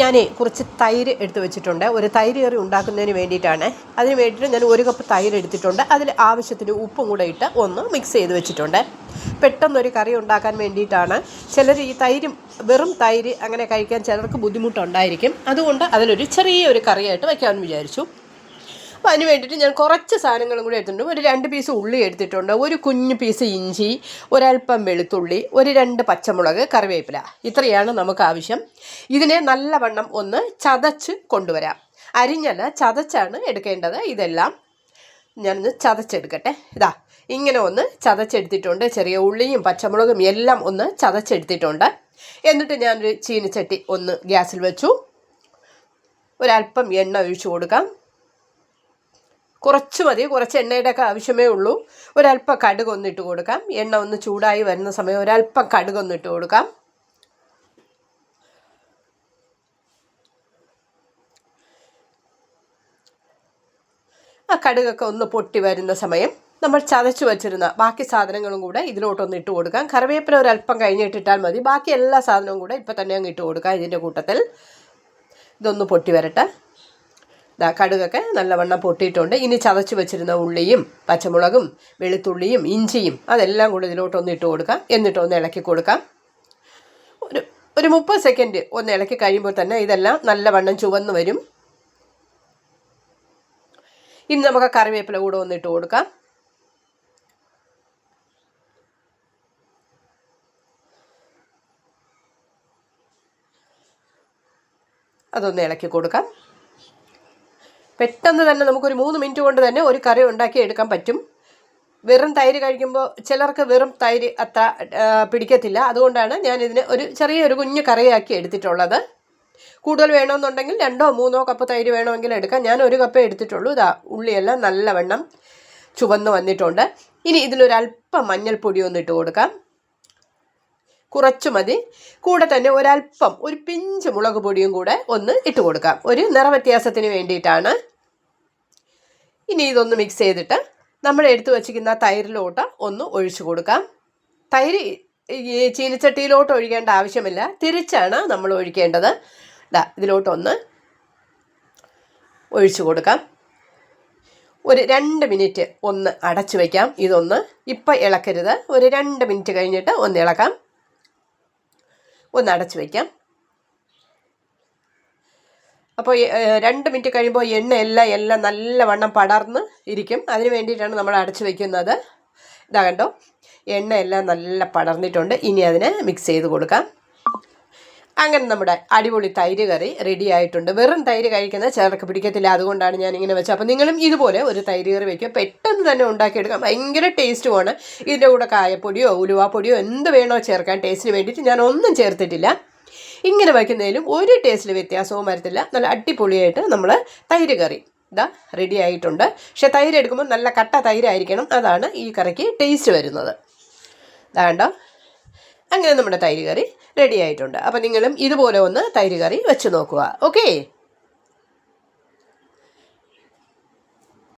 ഞാൻ കുറച്ച് തൈര് എടുത്ത് വെച്ചിട്ടുണ്ട്. ഒരു തൈര് കറി ഉണ്ടാക്കുന്നതിന് വേണ്ടിയിട്ടാണ്. അതിന് വേണ്ടിയിട്ട് ഞാൻ ഒരു കപ്പ് തൈര് എടുത്തിട്ടുണ്ട്. അതിൽ ആവശ്യത്തിന് ഉപ്പും കൂടെ ഇട്ട് ഒന്ന് മിക്സ് ചെയ്ത് വെച്ചിട്ടുണ്ട്. പെട്ടെന്നൊരു കറി ഉണ്ടാക്കാൻ വേണ്ടിയിട്ടാണ്. ചിലർ ഈ തൈര് വെറും തൈര് അങ്ങനെ കഴിക്കാൻ ചിലർക്ക് ബുദ്ധിമുട്ടുണ്ടായിരിക്കും. അതുകൊണ്ട് അതിലൊരു ചെറിയൊരു കറിയായിട്ട് വയ്ക്കാമെന്ന് വിചാരിച്ചു. അപ്പോൾ അതിന് വേണ്ടിയിട്ട് ഞാൻ കുറച്ച് സാധനങ്ങളും കൂടി എടുത്തിട്ടുണ്ട്. ഒരു രണ്ട് പീസ് ഉള്ളി എടുത്തിട്ടുണ്ട്. ഒരു കുഞ്ഞു പീസ് ഇഞ്ചി ഒരൽപ്പം വെളുത്തുള്ളി ഒരു രണ്ട് പച്ചമുളക് കറിവേപ്പില. ഇത്രയാണ് നമുക്ക് ആവശ്യം. ഇതിനെ നല്ലവണ്ണം ഒന്ന് ചതച്ച് കൊണ്ടുവരാം. അരിഞ്ഞല്ല ചതച്ചാണ് എടുക്കേണ്ടത് ഇതെല്ലാം. ഞാനൊന്ന് ചതച്ചെടുക്കട്ടെ. ഇതാ ഇങ്ങനെ ഒന്ന് ചതച്ചെടുത്തിട്ടുണ്ട്. ചെറിയ ഉള്ളിയും പച്ചമുളകും എല്ലാം ഒന്ന് ചതച്ചെടുത്തിട്ടുണ്ട്. എന്നിട്ട് ഞാനൊരു ചീനച്ചട്ടി ഒന്ന് ഗ്യാസിൽ വെച്ചു. ഒരല്പം എണ്ണ ഒഴിച്ചു കൊടുക്കാം. കുറച്ച് മതി. കുറച്ച് എണ്ണയുടെ ഒക്കെ ആവശ്യമേ ഉള്ളൂ. ഒരല്പം കടുക് ഒന്നിട്ട് കൊടുക്കാം. എണ്ണ ഒന്ന് ചൂടായി വരുന്ന സമയം ഒരല്പം കടുക് ഒന്നിട്ട് കൊടുക്കാം. ആ കടുകൊക്കെ ഒന്ന് പൊട്ടി വരുന്ന സമയം നമ്മൾ ചതച്ച് വച്ചിരുന്ന ബാക്കി സാധനങ്ങളും കൂടെ ഇതിലോട്ടൊന്ന് ഇട്ട് കൊടുക്കാം. കറിവേപ്പില ഒരല്പം കഴിഞ്ഞിട്ടിട്ടാൽ മതി. ബാക്കി എല്ലാ സാധനവും കൂടെ ഇപ്പം തന്നെ അങ്ങ് ഇട്ട് കൊടുക്കാം ഇതിന്റെ കൂട്ടത്തിൽ. ഇതൊന്ന് പൊട്ടി വരട്ടെ. ദാ കടുകൊക്കെ നല്ലവണ്ണം പൊട്ടിയിട്ടുണ്ട്. ഇനി ചതച്ച് വെച്ചിരുന്ന ഉള്ളിയും പച്ചമുളകും വെളുത്തുള്ളിയും ഇഞ്ചിയും അതെല്ലാം കൂടി ഇതിലോട്ടൊന്ന് ഇട്ട് കൊടുക്കാം. എന്നിട്ടൊന്ന് ഇളക്കി കൊടുക്കാം. ഒരു ഒരു മുപ്പത് സെക്കൻഡ് ഒന്ന് ഇളക്കി കഴിയുമ്പോൾ തന്നെ ഇതെല്ലാം നല്ലവണ്ണം ചുവന്ന് വരും. ഇനി നമുക്ക് കറിവേപ്പില കൂടെ ഒന്ന് ഇട്ട് കൊടുക്കാം. അതൊന്ന് ഇളക്കി കൊടുക്കാം. പെട്ടെന്ന് തന്നെ നമുക്കൊരു മൂന്ന് മിനിറ്റ് കൊണ്ട് തന്നെ ഒരു കറി ഉണ്ടാക്കി എടുക്കാൻ പറ്റും. വെറും തൈര് കഴിക്കുമ്പോൾ ചിലർക്ക് വെറും തൈര് അത്ര പിടിക്കത്തില്ല. അതുകൊണ്ടാണ് ഞാൻ ഇതിന് ഒരു ചെറിയൊരു കുഞ്ഞു കറിയാക്കി എടുത്തിട്ടുള്ളത്. കൂടുതൽ വേണമെന്നുണ്ടെങ്കിൽ രണ്ടോ മൂന്നോ കപ്പ് തൈര് വേണമെങ്കിൽ എടുക്കാം. ഞാൻ ഒരു കപ്പേ എടുത്തിട്ടുള്ളൂ. ഇതാ ഉള്ളിയെല്ലാം നല്ലവണ്ണം ചുവന്ന് വന്നിട്ടുണ്ട്. ഇനി ഇതിലൊരല്പം മഞ്ഞൾപ്പൊടി ഒന്ന് ഇട്ട് കൊടുക്കാം. കുറച്ച് മതി. കൂടെ തന്നെ ഒരല്പം ഒരു പിഞ്ച് മുളക് പൊടിയും കൂടെ ഒന്ന് ഇട്ട് കൊടുക്കാം. ഒരു നിറവ്യത്യാസത്തിന് വേണ്ടിയിട്ടാണ്. ഇനി ഇതൊന്ന് മിക്സ് ചെയ്തിട്ട് നമ്മൾ എടുത്തു വച്ചിരിക്കുന്ന തൈരിലോട്ട് ഒന്ന് ഒഴിച്ചു കൊടുക്കാം. തൈര് ഈ ചീനിച്ചട്ടിയിലോട്ട് ഒഴിക്കേണ്ട ആവശ്യമില്ല. തിരിച്ചാണ് നമ്മൾ ഒഴിക്കേണ്ടത്. ദാ ഇതിലോട്ടൊന്ന് ഒഴിച്ചു കൊടുക്കാം. ഒരു രണ്ട് മിനിറ്റ് ഒന്ന് അടച്ചു വയ്ക്കാം ഇതൊന്ന് ഇപ്പം ഇളക്കരുത്. ഒരു രണ്ട് മിനിറ്റ് കഴിഞ്ഞിട്ട് ഒന്ന് ഇളക്കാം. ഒന്ന് അടച്ചു വയ്ക്കാം അപ്പോൾ രണ്ട് മിനിറ്റ് കഴിയുമ്പോൾ എണ്ണ എല്ലാം നല്ലവണ്ണം പടർന്ന് ഇരിക്കും. അതിന് വേണ്ടിയിട്ടാണ് നമ്മൾ അടച്ചു വയ്ക്കുന്നത് ഇതാ കണ്ടോ? എണ്ണ എല്ലാം നല്ല പടർന്നിട്ടുണ്ട്. ഇനി അതിനെ മിക്സ് ചെയ്ത് കൊടുക്കാം. അങ്ങനെ നമ്മുടെ അടിപൊളി തൈര് കറി റെഡി ആയിട്ടുണ്ട്. വെറും തൈര് കഴിക്കുന്ന ചിലർക്ക് പിടിക്കത്തില്ല. അതുകൊണ്ടാണ് ഞാൻ ഇങ്ങനെ വെച്ചത്. അപ്പോൾ നിങ്ങളും ഇതുപോലെ ഒരു തൈര് കറി വയ്ക്കുക പെട്ടെന്ന് തന്നെ ഉണ്ടാക്കിയെടുക്കാം ഭയങ്കര ടേസ്റ്റുമാണ്. ഇതിന്റെ കൂടെ കായപ്പൊടിയോ ഉലുവാപ്പൊടിയോ എന്ത് വേണോ ചേർക്കാൻ ടേസ്റ്റിന് വേണ്ടിയിട്ട് ഞാൻ ഒന്നും ചേർത്തിട്ടില്ല. ഇങ്ങനെ വയ്ക്കുന്നതിലും ഒരു ടേസ്റ്റിൽ വ്യത്യാസവും വരത്തില്ല. നല്ല അടിപൊളിയായിട്ട് നമ്മൾ തൈര് കറി. ഇതാ റെഡി ആയിട്ടുണ്ട്. പക്ഷെ തൈര് എടുക്കുമ്പോൾ നല്ല കട്ട തൈരായിരിക്കണം. അതാണ് ഈ കറിക്ക് ടേസ്റ്റ് വരുന്നത്. ഇതാണ്ടോ അങ്ങനെ നമ്മുടെ തൈര് കറി റെഡി ആയിട്ടുണ്ട്. അപ്പം നിങ്ങളും ഇതുപോലെ ഒന്ന് തൈര് കറി വെച്ച് നോക്കുക. ഓക്കേ